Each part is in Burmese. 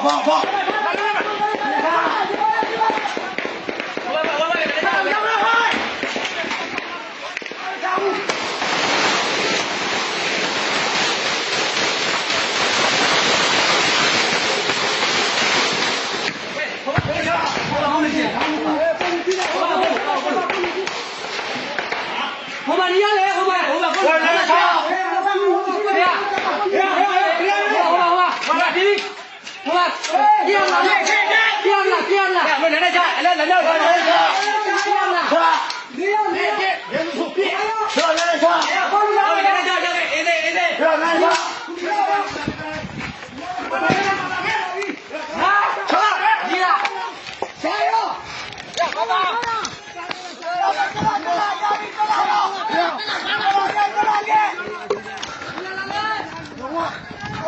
放放放！好吧，你要来，好吧，好吧，我来来来。Tiên là Tiên là Tiên là Tiên là Tiên là Tiên là Tiên là Tiên là Tiên là Tiên là Tiên là Tiên là Tiên là Tiên là Tiên là Tiên là Tiên là Oh!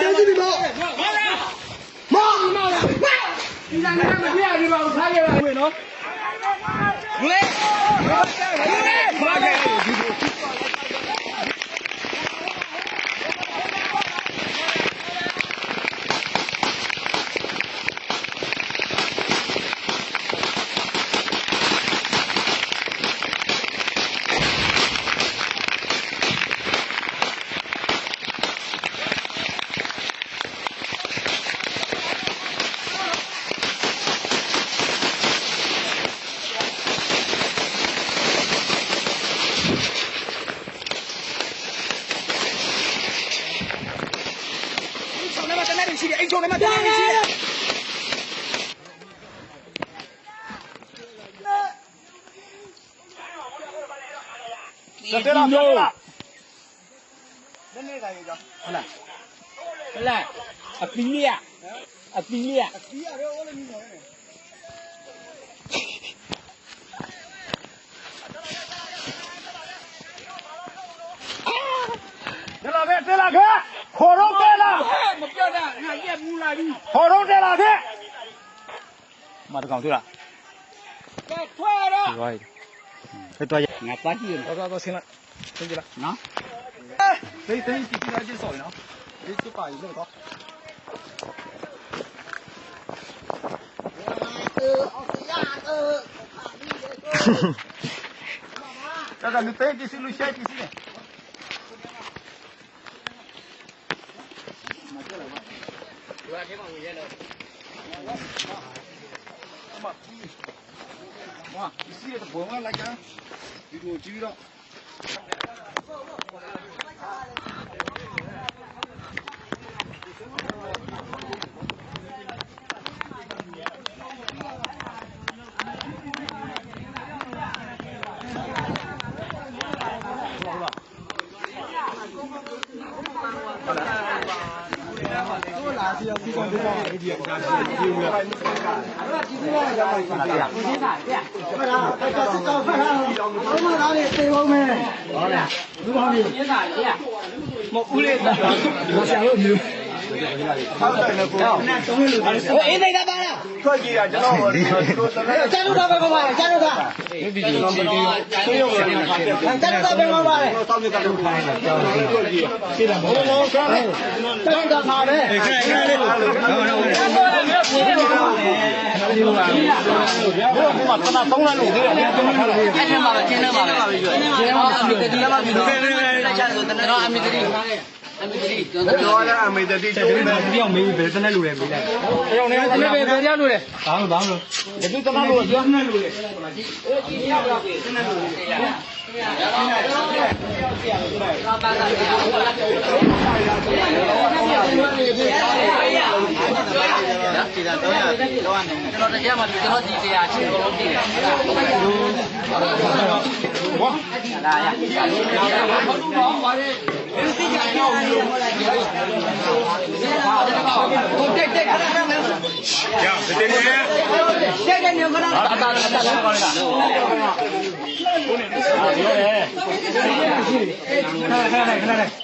ကျေးဇူးတင်တော့မောင်မောင်ဒီလမ်းကမပြရဒီမှာထားခဲ့ပါဘူးနော်ဝေးဝေးပါခဲ့ Satela, satela. Hola. Hola. Apilia. Apilia. Tela ke, tela ke. Khorong tela. Mà kêu ra, ngài kia mu lại đi. Khorong tela ke. Mà được không thưa ạ? Kẹt thuê đó. Rồi. 哎，大爷，那牌子有人，他说多少钱了？听见了？哪？哎，这这这，几块钱就走了，这就摆，这不多。呵呵。干嘛？那咱得听，听谁说的？听谁的？不要钱？哇，你事业都不完了呀，你多久了？Hãy subscribe cho kênh Ghiền Mì Gõ Để không bỏ lỡ những video ဖတ်တာဖတ်တာစစ်ကောင်ဖတ်တာဘာမှလားလေသေအောင်မယ်ဟုတ်လားလူပါမင်းရတာလေမဟုတ်ဦးလေးဆရာတို့မျိုးဟုတ်တယ်ကော။နာတုံးလို့။ဟိုအေးနေတာပါလား။ထွက်ကြည့်ရကျွန်တော်တို့ကျန်တော့ပဲပါပါကျန်တော့ကဒီဒီဒီဆွေးရုံကကျန်တော့ပဲပါပါလေ။ဆောင်းနေတာလို့ခိုင်းတာ။ထွက်ကြည့်။ရှင်းလား။ဟိုဟိုဆောင်း။တန်တာပါပဲ။ခဲခဲလေးလို့။ဟုတ်ဟုတ် ပြေးနေတာပါလေဒီလိုပါဘယ်မှာခဏသုံးလလို့သေးတယ်အဲ့ဒီမှာကျင်းနေပါပဲကျင်းနေပါပဲကျင်းနေပါပဲဒီမှာဒီလိုလက်ချဆိုတနတော့အမိတရီအမေတတိတော့လာအမေတတိတော့ဘယ်ပြောင်းမေးဘယ်တနက်လိုလဲမေးလိုက်။ရောင်းနေတယ်ဘယ်ဘယ်ရောက်လိုလဲ။ဘာလို့ဘာလို့ဘယ်သူတနက်လိုလဲပြောင်းနေလိုလဲ။အေးကြီးရောက်လာပြီတနက်လိုလဲ။ရပါပါပါ တာ300ပြည့်တော့နေကျွန်တော်တရားမှာကျွန်တော်ဒီတရားချင်းကုန်လုံးပြည့်တယ်ဟုတ်ကဲ့လာရတက်တက်ခဏခဏမင်းရတဲ့နေတက်တဲ့နေခဏတာတာတာတာကောင်းတာကိုနေနေခဏခဏခဏခဏ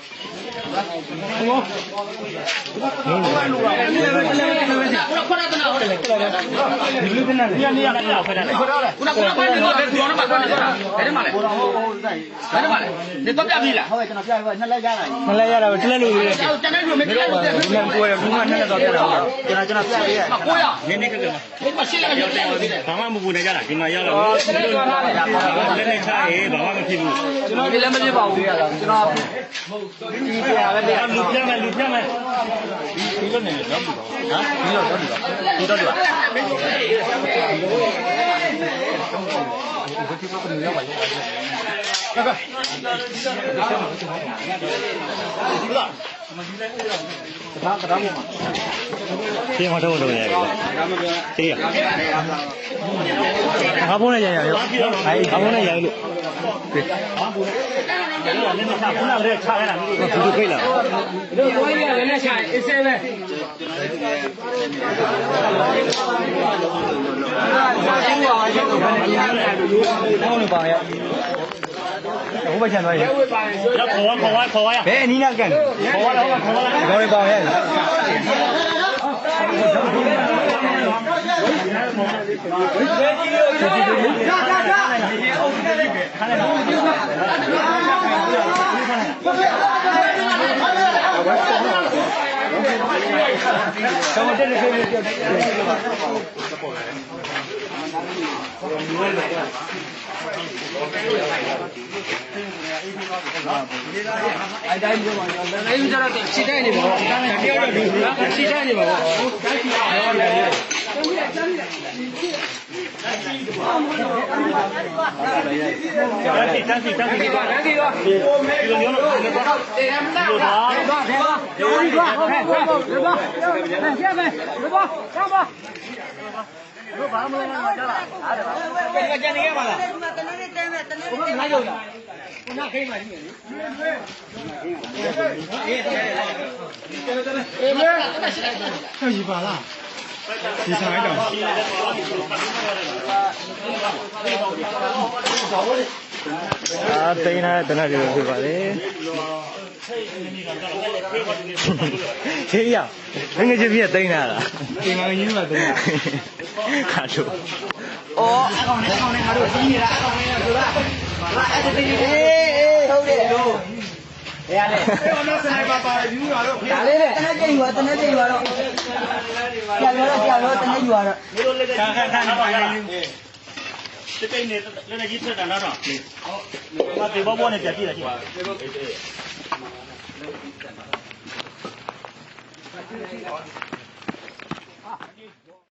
ဘူးတဲ့ဒီမှာကိုယ်ကဘူးမှနဲ့တော့ပြတာကျွန်တော်ကျွန်တော်ပြပြရကိုရနင်းနေကြတယ်ဘယ်မှာရှင်းလိုက်တယ်တယ်တယ်ဘာမှမပူနေကြတာဒီမှာရောက်လာလက်နဲ့ချရေးဘာမှမဖြစ်ဘူးကျွန်တော်ဒီလည်းမပြပါဘူးကျွန်တော်你别那个，啊，六片来，六片来，一一个人两米高，啊，你要多少个？多少个？我这地方不能两百一，大哥，不知道。 ယ်လူပြမယ်ဒီလိုနေတော့ဘူးဟာဒီလိုတော့ဒီတော့ဒီတော့ရှင်းမတော့လို့ရတယ်ရှင်းရငါဖုန်းနဲ့ရရရောအဲငါဖုန်းနဲ့ရလို့ဟာဘူးနဲ့လည်းလည်းချခုနလည်းချရတာဘူးဘူးခိတ်လာတို့ကိုရလည်းနဲ့ချိုင်အစ်စေးပဲဘောင်းနေပါရဲ့ဟိုဘ 五百钱多一。要扣啊扣啊扣啊呀！你俩干。扣啊扣啊扣啊！搞的八块钱。上我这里去去去。这里去。了。ဘောင်းနေပါရဲ့အဲ့ဒီကျတော့ခြေတိုက်နေပါဘောတယောက်တော့ဒီခြေတိုက်နေပါဘော 有。 ဒီပါကျောင်းပါအာတိန်းနာတနတ်တွေဖြစ်ပါလေဟေးရငငယ်ချင်းပြတိန်းနာလားဒီငါကြီးမှတိန်းနာခါတို့အော်အကောင်နဲ့အကောင်နဲ့ငါတို့စီးနေတာအကောင်နဲ့ဆိုလားဟာအဲ့ဒီဒီအေးအေးဟုတ်တယ်လို့ ဘယ်ရလဲဘယ်မှာစနိုက်ပါပါယူလာတော့ဒါလေးနဲ့တနက်ကြိမ်ယူတော့တနက်ကြိမ်ယူတော့ဆရာပြောတော့ဆရာပြောတနက်ယူတော့မင်းတို့လက်ကခါခါခါနေပါလားဒီကိနေလည်းလည်းကြီးထွက်တာလားတော့ဟုတ်ဘာဒီဘောဘောနဲ့ပြပြတာကြည့်ပါ